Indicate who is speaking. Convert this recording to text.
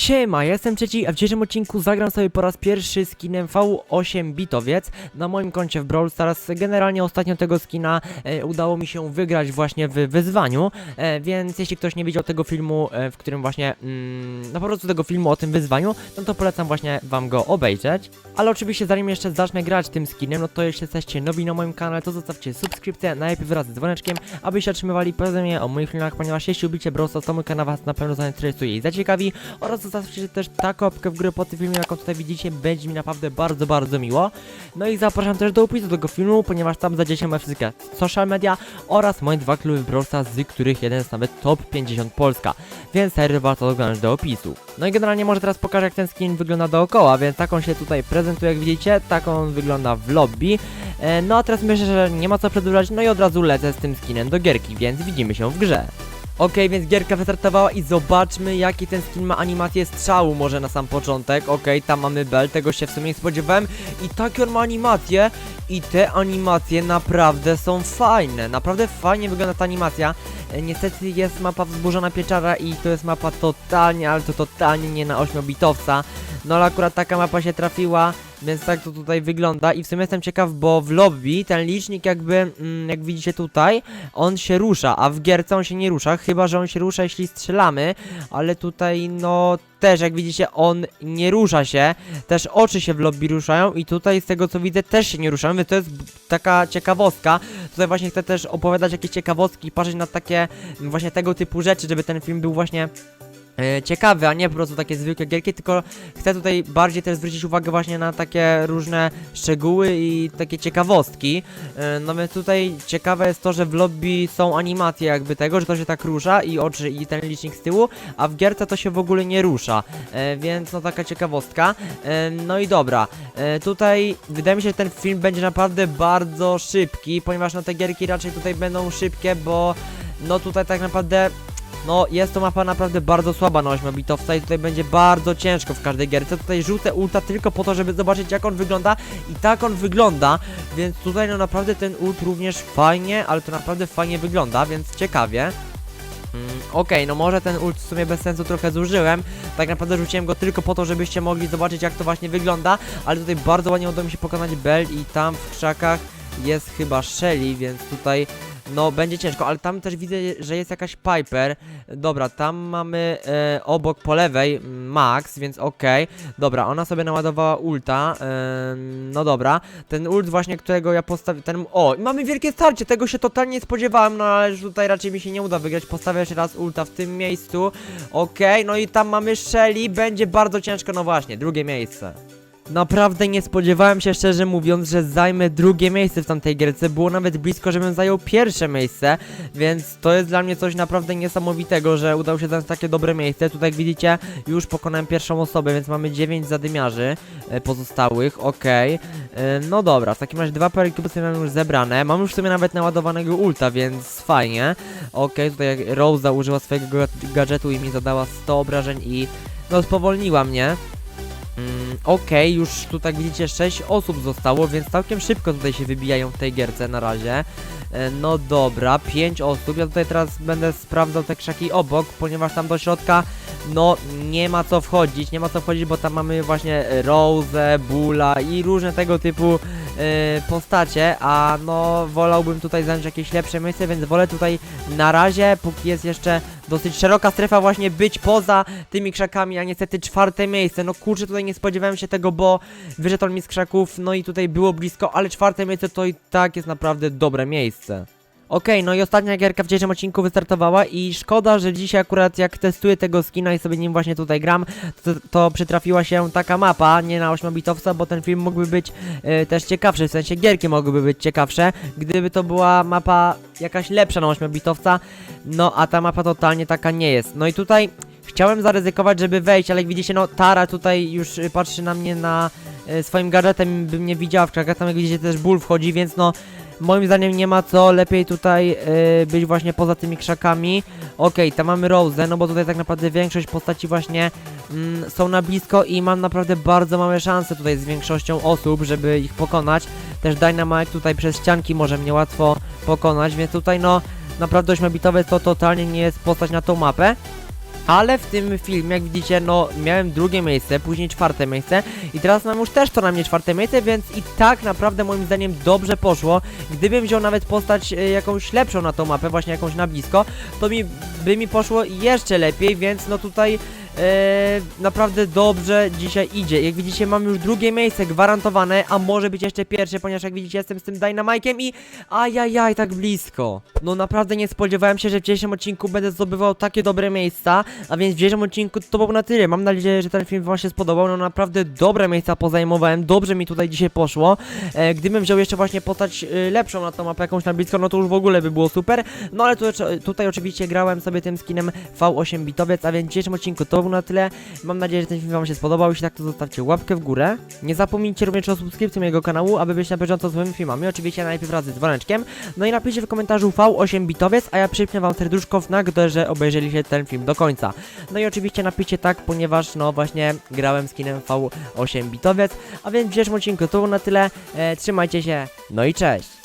Speaker 1: Siema, ja jestem Trzeci, a w dzisiejszym odcinku zagram sobie po raz pierwszy skinem V8 Bitowiec na moim koncie w Brawl Stars. Generalnie ostatnio tego skina e, udało mi się wygrać właśnie w wyzwaniu, e, więc jeśli ktoś nie widział tego filmu, e, w którym właśnie, mm, no po prostu tego filmu o tym wyzwaniu, no to polecam właśnie wam go obejrzeć. Ale oczywiście zanim jeszcze zacznę grać tym skinem, no to jeśli jesteście nowi na moim kanale, to zostawcie subskrypcję, najlepiej wraz z dzwoneczkiem, abyście otrzymywali powiadomienia o moich filmach, ponieważ jeśli lubicie Brawl Stars, to mój kanał was na pewno zainteresuje i zaciekawi oraz zostawcie też taką łapkę w górę po tym filmie, jaką tutaj widzicie, będzie mi naprawdę bardzo, bardzo miło. No i zapraszam też do opisu tego filmu, ponieważ tam znajdziecie moje wszystkie social media oraz moje dwa kluby Brawl Stars, z których jeden jest nawet top 50 Polska, więc serio warto oglądać do opisu. No i generalnie może teraz pokażę jak ten skin wygląda dookoła, więc tak on się tutaj prezentuje jak widzicie, tak on wygląda w lobby. E, No a teraz myślę, że nie ma co przedłużać, no i od razu lecę z tym skinem do gierki, więc widzimy się w grze. Okej, więc gierka wystartowała i zobaczmy jaki ten skin ma animację strzału może na sam początek. Okej, tam mamy Bell, tego się w sumie nie spodziewałem. I takie on ma animacje i te animacje naprawdę są fajne. Naprawdę fajnie wygląda ta animacja. E, Niestety jest mapa wzburzona pieczara i to jest mapa totalnie, ale to totalnie nie na 8-bitowca. No ale akurat taka mapa się trafiła, więc tak to tutaj wygląda i w sumie jestem ciekaw, bo w lobby ten licznik jakby, mm, jak widzicie tutaj, on się rusza, a w gierce on się nie rusza, chyba że on się rusza jeśli strzelamy, ale tutaj no też jak widzicie on nie rusza się, też oczy się w lobby ruszają i tutaj z tego co widzę też się nie ruszają, więc to jest taka ciekawostka. Tutaj właśnie chcę też opowiadać jakieś ciekawostki patrzeć na takie właśnie tego typu rzeczy, żeby ten film był właśnie e, ciekawy, a nie po prostu takie zwykłe gierki, tylko chcę tutaj bardziej też zwrócić uwagę właśnie na takie różne szczegóły i takie ciekawostki. E, No więc tutaj ciekawe jest to, że w lobby są animacje jakby tego, że to się tak rusza i oczy i ten licznik z tyłu, a w gierce to się w ogóle nie rusza. E, Więc no taka ciekawostka. No i dobra, tutaj wydaje mi się, że ten film będzie naprawdę bardzo szybki, ponieważ no te gierki raczej tutaj będą szybkie, bo no tutaj tak naprawdę no, jest to mapa naprawdę bardzo słaba na 8-bitowca i tutaj będzie bardzo ciężko w każdej gierce. Tutaj rzucę ulta tylko po to, żeby zobaczyć jak on wygląda i tak on wygląda, więc tutaj no naprawdę ten ult również fajnie, ale to naprawdę fajnie wygląda, więc ciekawie. Mm, Okej, no może ten ult w sumie bez sensu trochę zużyłem. Tak naprawdę rzuciłem go tylko po to, żebyście mogli zobaczyć jak to właśnie wygląda, ale tutaj bardzo ładnie udało mi się pokonać Bell i tam w krzakach jest chyba Shelly, więc tutaj no będzie ciężko, ale tam też widzę, że jest jakaś Piper. Dobra, tam mamy e, obok po lewej mm, Max, więc okej. Dobra, ona sobie naładowała ulta. E, no dobra, ten ult właśnie, którego ja postawię, ten... O, mamy wielkie starcie, tego się totalnie nie spodziewałem, no ale tutaj raczej mi się nie uda wygrać. Postawię jeszcze raz ulta w tym miejscu. Okej, no i tam mamy Shelly, będzie bardzo ciężko, no właśnie, drugie miejsce. Naprawdę nie spodziewałem się szczerze mówiąc, że zajmę drugie miejsce w tamtej gierce. Było nawet blisko, żebym zajął pierwsze miejsce, więc to jest dla mnie coś naprawdę niesamowitego, że udało się zająć takie dobre miejsce. Tutaj jak widzicie, już pokonałem pierwszą osobę, więc mamy 9 zadymiarzy e, pozostałych, okej. E, No dobra, w takim razie dwa Pearl Cubesy mam już zebrane. Mam już w sumie nawet naładowanego ulta, więc fajnie. Okej, tutaj jak Rose użyła swojego ga- gadżetu i mi zadała 100 obrażeń i no spowolniła mnie. Okej, już tu tak widzicie 6 osób zostało, więc całkiem szybko tutaj się wybijają w tej gierce na razie. E, No dobra, 5 osób. Ja tutaj teraz będę sprawdzał te krzaki obok, ponieważ tam do środka no nie ma co wchodzić, nie ma co wchodzić, bo tam mamy właśnie Rose, Bula i różne tego typu postacie, a no wolałbym tutaj zająć jakieś lepsze miejsce, więc wolę tutaj na razie, póki jest jeszcze dosyć szeroka strefa właśnie być poza tymi krzakami, a niestety czwarte miejsce, no kurczę tutaj nie spodziewałem się tego, bo wyszedł mi z krzaków, no i tutaj było blisko, ale czwarte miejsce to i tak jest naprawdę dobre miejsce. Okej, no i ostatnia gierka w dzisiejszym odcinku wystartowała i szkoda, że dzisiaj akurat jak testuję tego skina i sobie nim właśnie tutaj gram, to, to przytrafiła się taka mapa, nie na 8-bitowca, bo ten film mógłby być e, też ciekawszy, w sensie gierki mogłyby być ciekawsze, gdyby to była mapa jakaś lepsza na 8-bitowca, no a ta mapa totalnie taka nie jest. No i tutaj chciałem zaryzykować, żeby wejść, ale jak widzicie, no Tara tutaj już y, patrzy na mnie na e, swoim gadżetem, by mnie widziała w krzakach, tam jak widzicie też ból wchodzi, więc no moim zdaniem nie ma co, lepiej tutaj y, być właśnie poza tymi krzakami. Okej, tam mamy Rose, no bo tutaj tak naprawdę większość postaci właśnie mm, są na blisko i mam naprawdę bardzo małe szanse tutaj z większością osób, żeby ich pokonać. Też Dynamite tutaj przez ścianki może mnie łatwo pokonać, więc tutaj no naprawdę 8-bitowe to totalnie nie jest postać na tą mapę. Ale w tym filmie, jak widzicie, no miałem drugie miejsce, później czwarte miejsce i teraz mam już też to na mnie czwarte miejsce, więc i tak naprawdę moim zdaniem dobrze poszło. Gdybym wziął nawet postać e, jakąś lepszą na tą mapę, właśnie jakąś na blisko, to mi by mi poszło jeszcze lepiej, więc no tutaj naprawdę dobrze dzisiaj idzie. Jak widzicie, mam już drugie miejsce gwarantowane, a może być jeszcze pierwsze, ponieważ jak widzicie, jestem z tym Dynamajkiem i ajajaj, tak blisko. No naprawdę nie spodziewałem się, że w dzisiejszym odcinku będę zdobywał takie dobre miejsca, a więc w dzisiejszym odcinku to było na tyle. Mam nadzieję, że ten film wam się spodobał, no naprawdę dobre miejsca pozajmowałem, dobrze mi tutaj dzisiaj poszło. E, gdybym wziął jeszcze właśnie postać e, lepszą na tą mapę, jakąś na blisko, no to już w ogóle by było super. No ale tu, tutaj oczywiście grałem sobie tym skinem V8 bitowiec, a więc w dzisiejszym odcinku to na tyle. Mam nadzieję, że ten film wam się spodobał. Jeśli tak, to zostawcie łapkę w górę. Nie zapomnijcie również o subskrypcji mojego kanału, aby być na bieżąco z moimi filmami. Oczywiście najpierw razy z dzwoneczkiem. No i napiszcie w komentarzu V8 bitowiec, a ja przypnę wam serduszko w znak, że obejrzeliście ten film do końca. No i oczywiście napiszcie tak, ponieważ no właśnie grałem skinem V8 bitowiec, a więc w dzisiejszym odcinku to było na tyle. E, trzymajcie się, no i cześć!